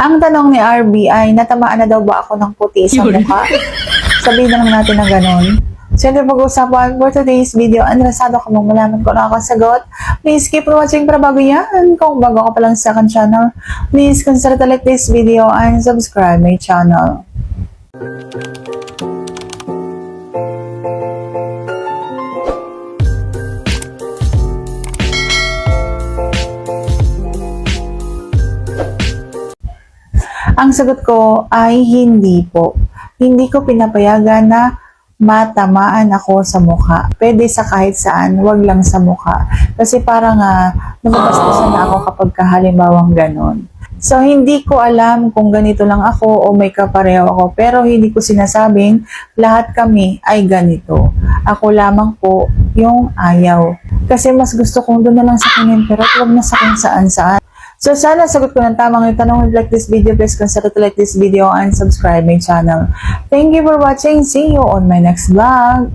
Ang tanong ni RB ay, natamaan na daw ba ako ng puti sa Yun. mukha? Sabihin na lang natin na ganun. So, ito pag-usapan for today's video. Interesado ka mong malaman kung ano ang sagot? Please keep watching para bago yan. Kung bago ka pa lang sa akin channel, please consider to like this video and subscribe my channel. Ang sagot ko ay hindi po. Hindi ko pinapayagan na matamaan ako sa mukha. Pwede sa kahit saan, wag lang sa mukha. Kasi parang nga, nababastusan na ako kapag kahalimbawang ganon. So, hindi ko alam kung ganito lang ako o may kapareho ako. Pero hindi ko sinasabing lahat kami ay ganito. Ako lamang po yung ayaw. Kasi mas gusto kong doon na lang sa kinin pero huwag na sa kung saan saan. So, sana sagot ko ng tamang yung tanong. If like this video, please consider to like this video and subscribe my channel. Thank you for watching. See you on my next vlog.